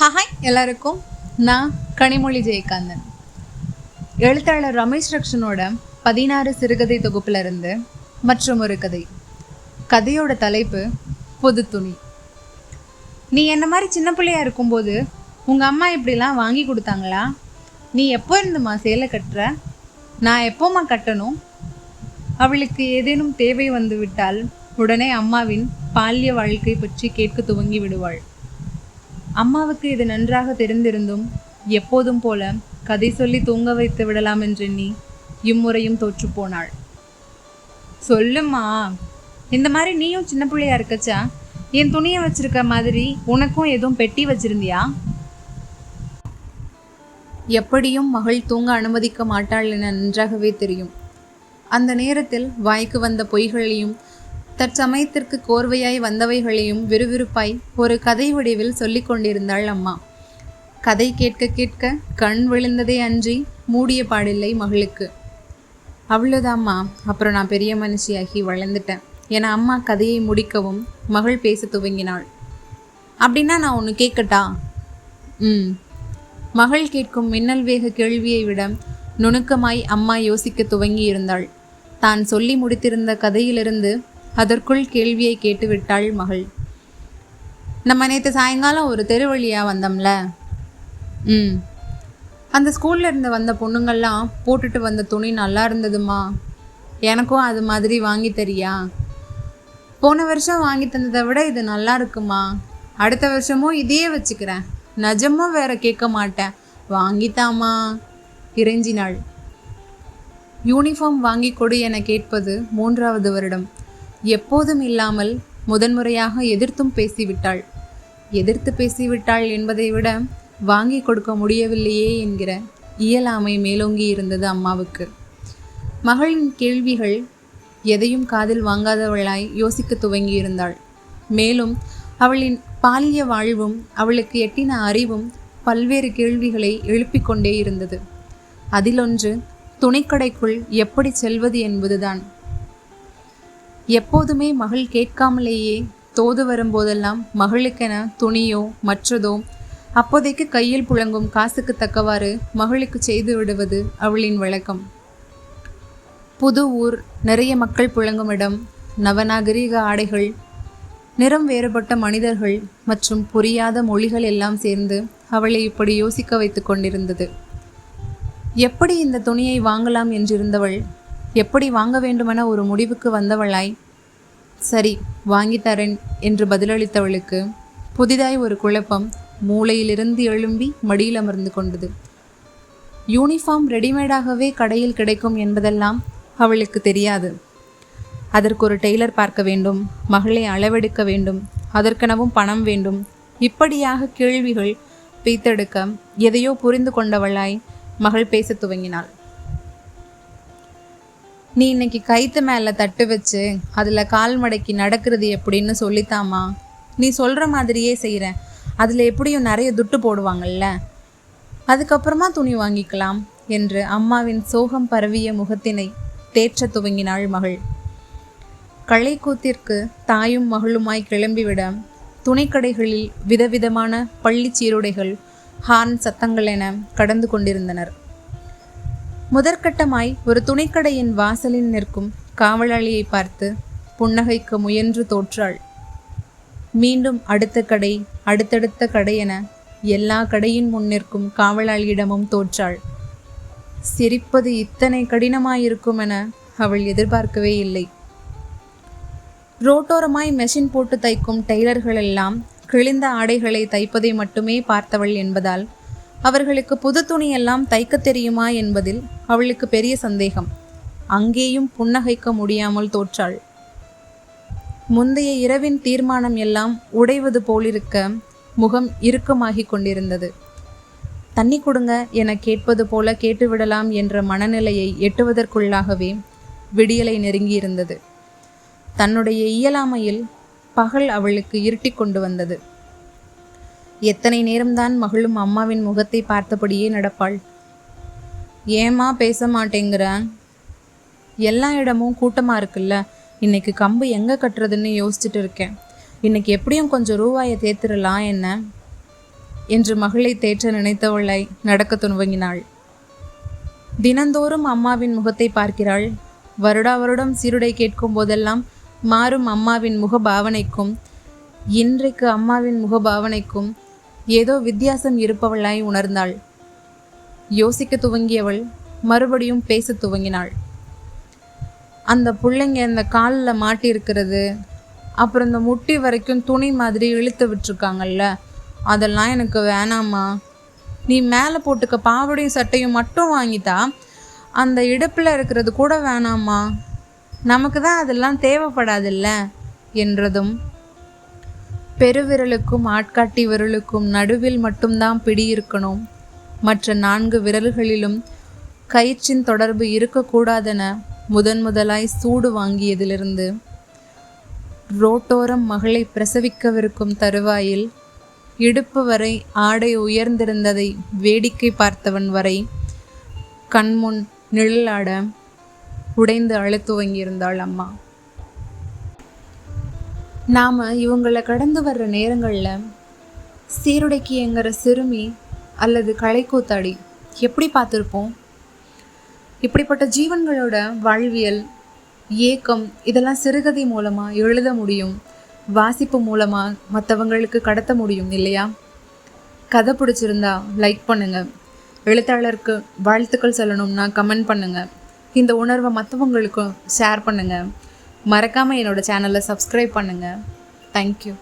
Hi எல்லாருக்கும் நான் கனிமொழி ஜெயகாந்தன். எழுத்தாளர் ரமேஷ் ரக்ஷனோட பதினாறு சிறுகதை தொகுப்பில் இருந்து மற்றும் ஒரு கதை. கதையோட தலைப்பு புது துணி. நீ என்ன மாதிரி சின்ன பிள்ளையா இருக்கும்போது உங்கள் அம்மா இப்படிலாம் வாங்கி கொடுத்தாங்களா? நீ எப்போ இருந்துமா சேலை கட்டுற? நான் எப்போம்மா கட்டணும்? அவளுக்கு ஏதேனும் தேவை வந்துவிட்டால் உடனே அம்மாவின் பால்ய வாழ்க்கை பற்றி கேட்க துவங்கி விடுவாள். அம்மாவுக்கு இது நன்றாக தெரிந்திருந்தும் எப்போதும் போல கதை சொல்லி தூங்க வைத்து விடலாம் என்றெண்ணி இம்முறையும் தோற்று போனாள். சொல்லுமா இந்த மாதிரி நீயும் சின்ன பிள்ளையா இருக்கச்சா? என் துணியை வச்சிருக்க மாதிரி உனக்கும் எதுவும் பெட்டி வச்சிருந்தியா? எப்படியும் மகள் தூங்க அனுமதிக்க மாட்டாள் என நன்றாகவே தெரியும். அந்த நேரத்தில் வாய்க்கு வந்த பொய்களையும் தற்சமயத்திற்கு கோர்வையாய் வந்தவைகளையும் விறுவிறுப்பாய் ஒரு கதை வடிவில் சொல்லிக் கொண்டிருந்தாள் அம்மா. கதை கேட்க கேட்க கண் விழுந்ததே அன்றி மூடிய பாடில்லை மகளுக்கு. அவ்வளோதாம்மா அப்புறம் நான் பெரிய மனுஷியாகி வளர்ந்துட்டேன். என அம்மா கதையை முடிக்கவும் மகள் பேச துவங்கினாள். அப்படின்னா நான் ஒன்று கேட்கட்டா? ம். மகள் கேட்கும் மின்னல் வேக கேள்வியை விட நுணுக்கமாய் அம்மா யோசிக்க துவங்கி இருந்தாள் தான் சொல்லி முடித்திருந்த கதையிலிருந்து அதற்குள் கேள்வியை கேட்டுவிட்டாள் மகள். நம்ம நேற்று சாயங்காலம் ஒரு தெரு வழியாக வந்தோம்ல? ம். அந்த ஸ்கூல்ல இருந்து வந்த பொண்ணுங்கள்லாம் போட்டுட்டு வந்த துணி நல்லா இருந்ததுமா? எனக்கும் அது மாதிரி வாங்கி தரியா? போன வருஷம் வாங்கி தந்ததை விட இது நல்லா இருக்குமா? அடுத்த வருஷமும் இதையே வச்சுக்கிறேன். நிஜமும் வேற கேட்க மாட்டேன். வாங்கித்தாமா? இறைஞ்சினாள். யூனிஃபார்ம் வாங்கி கொடு என கேட்பது மூன்றாவது வருடம். எப்போதும் இல்லாமல் முதன்முறையாக எதிர்த்தும் பேசிவிட்டாள். எதிர்த்து பேசிவிட்டாள் என்பதை விட வாங்கி கொடுக்க முடியவில்லையே என்கிற இயலாமை மேலோங்கி இருந்தது அம்மாவுக்கு. மகளின் கேள்விகள் எதையும் காதில் வாங்காதவளாய் யோசிக்க துவங்கியிருந்தாள். மேலும் அவளின் பாலிய வாழ்வும் அவளுக்கு எட்டின அறிவும் பல்வேறு கேள்விகளை எழுப்பிக் கொண்டே இருந்தது. அதிலொன்று துணைக்கடைக்குள் எப்படி செல்வது என்பதுதான். எப்போதுமே மகள் கேட்காமலேயே தோது வரும்போதெல்லாம் மகளுக்கென துணியோ மற்றதோ அப்போதைக்கு கையில் புழங்கும் காசுக்கு தக்கவாறு மகளுக்கு செய்து விடுவது அவளின் வழக்கம். புது ஊர் நிறைய மக்கள் புழங்கும் இடம் நவநாகரீக ஆடைகள் நிறம் வேறுபட்ட மனிதர்கள் மற்றும் புரியாத மொழிகள் எல்லாம் சேர்ந்து அவளை இப்படி யோசிக்க வைத்து கொண்டிருந்தது. எப்படி இந்த துணியை வாங்கலாம் என்றிருந்தவள் எப்படி வாங்க வேண்டுமென ஒரு முடிவுக்கு வந்தவளாய் சரி வாங்கித்தரேன் என்று பதிலளித்தவளுக்கு புதிதாய் ஒரு குழப்பம் மூளையிலிருந்து எழும்பி மடியில் அமர்ந்து கொண்டது. யூனிஃபார்ம் ரெடிமேடாகவே கடையில் கிடைக்கும் என்பதெல்லாம் அவளுக்கு தெரியாது. அதற்கு ஒரு டெய்லர் பார்க்க வேண்டும் மகளை அளவெடுக்க வேண்டும் அதற்கெனவும் பணம் வேண்டும் இப்படியாக கேள்விகள் பீத்தெடுக்க எதையோ புரிந்து கொண்டவளாய் மகள் பேசத் துவங்கினாள். நீ இன்னைக்கு கைத்து மேலே தட்டு வச்சு அதில் கால் மடக்கி நடக்கிறது எப்படின்னு சொல்லித்தாமா நீ சொல்கிற மாதிரியே செய்கிறேன் அதில் எப்படியும் நிறைய துட்டு போடுவாங்கல்ல. அதுக்கப்புறமா துணி வாங்கிக்கலாம் என்று அம்மாவின் சோகம் பரவிய முகத்தினை தேற்ற துவங்கினாள் மகள். களைக்கூத்திற்கு தாயும் மகளுமாய் கிளம்பிவிட துணைக்கடைகளில் விதவிதமான பள்ளி சீருடைகள் ஹார்ன் சத்தங்கள் என கடந்து கொண்டிருந்தனர். முதற்கட்டமாய் ஒரு துணிக்கடையின் வாசலில் நிற்கும் காவலாளியை பார்த்து புன்னகைக்க முயன்று தோற்றாள். மீண்டும் அடுத்த கடை அடுத்தடுத்த கடை என எல்லா கடையின் முன் நிற்கும் காவலாளியிடமும் தோற்றாள். சிரிப்பது இத்தனை கடினமாயிருக்கும் என அவள் எதிர்பார்க்கவே இல்லை. ரோட்டோரமாய் மெஷின் போட்டு தைக்கும் டெய்லர்கள் எல்லாம் கிழிந்த ஆடைகளை தைப்பதை மட்டுமே பார்த்தவள் என்பதால் அவர்களுக்கு புது துணியெல்லாம் தைக்க தெரியுமா என்பதில் அவளுக்கு பெரிய சந்தேகம். அங்கேயும் புன்னகைக்க முடியாமல் தோற்றாள். முந்தைய இரவின் தீர்மானம் எல்லாம் உடைவது போலிருக்க முகம் இறுக்கமாகிக் கொண்டிருந்தது. தண்ணி கொடுங்க என கேட்பது போல கேட்டுவிடலாம் என்ற மனநிலையை எட்டுவதற்குள்ளாகவே விடியலை நெருங்கியிருந்தது. தன்னுடைய இயலாமையில் பகல் அவளுக்கு இருட்டி கொண்டு வந்தது. எத்தனை நேரம்தான் மகளும் அம்மாவின் முகத்தை பார்த்தபடியே நடப்பாள். ஏமா பேச மாட்டேங்கிற? எல்லா இடமும் கூட்டமாக இருக்குல்ல? இன்னைக்கு கம்பு எங்கே கட்டுறதுன்னு யோசிச்சுட்டு இருக்கேன். இன்னைக்கு எப்படியும் கொஞ்சம் ரூபாயை தேத்துடலாம் என்ன? என்று மகளை தேற்ற நினைத்தவளாய் நடக்க துணுவங்கினாள் தினந்தோறும் அம்மாவின் முகத்தை பார்க்கிறாள். வருடா வருடம் சீருடை கேட்கும் போதெல்லாம் மாறும் அம்மாவின் முக பாவனைக்கும் இன்றைக்கு அம்மாவின் முக பாவனைக்கும் ஏதோ வித்தியாசம் இருப்பவளாய் உணர்ந்தாள். யோசிக்க துவங்கியவள் மறுபடியும் பேச துவங்கினாள். அந்த பிள்ளைங்க அந்த காலில் மாட்டியிருக்கிறது அப்புறம் இந்த முட்டி வரைக்கும் துணி மாதிரி இழுத்து விட்டுருக்காங்கல்ல அதெல்லாம் எனக்கு வேணாம்மா. நீ மேலே போட்டுக்க பாவடையும் சட்டையும் மட்டும் வாங்கிட்டா அந்த இடுப்பில் இருக்கிறது கூட வேணாம்மா. நமக்கு தான் அதெல்லாம் தேவைப்படாதில்ல என்றதும் பெருவிரலுக்கும் ஆட்காட்டி விரலுக்கும் நடுவில் மட்டும்தான் பிடி இருக்கணும் மற்ற நான்கு விரல்களிலும் கயிற்றின் தொடர்பு இருக்கக்கூடாதென முதன் முதலாய் சூடு வாங்கியதிலிருந்து. ரோட்டோரம் மகளை பிரசவிக்கவிருக்கும் தருவாயில் இடுப்பு வரை ஆடை உயர்ந்திருந்ததை வேடிக்கை பார்த்தவன் வரை கண்முன் நிழலாட உடைந்து அழுத்துவங்கியிருந்தாள் அம்மா. நாம் இவங்களை கடந்து வர்ற நேரங்களில் சீருடைக்கு எங்கிற சிறுமி அல்லது கலைக்கூத்தாடி எப்படி பார்த்துருப்போம்? இப்படிப்பட்ட ஜீவன்களோட வாழ்வியல் ஏக்கம் இதெல்லாம் சிறுகதை மூலமாக எழுத முடியும் வாசிப்பு மூலமாக மற்றவங்களுக்கு கடத்த முடியும் இல்லையா? கதை பிடிச்சிருந்தா லைக் பண்ணுங்கள் எழுத்தாளருக்கு வாழ்த்துக்கள் சொல்லணும்னா கமெண்ட் பண்ணுங்கள் இந்த உணர்வை மற்றவங்களுக்கும் ஷேர் பண்ணுங்கள் மறக்காமல் என்னோடய சேனலை சப்ஸ்கிரைப் பண்ணுங்கள் தேங்க்யூ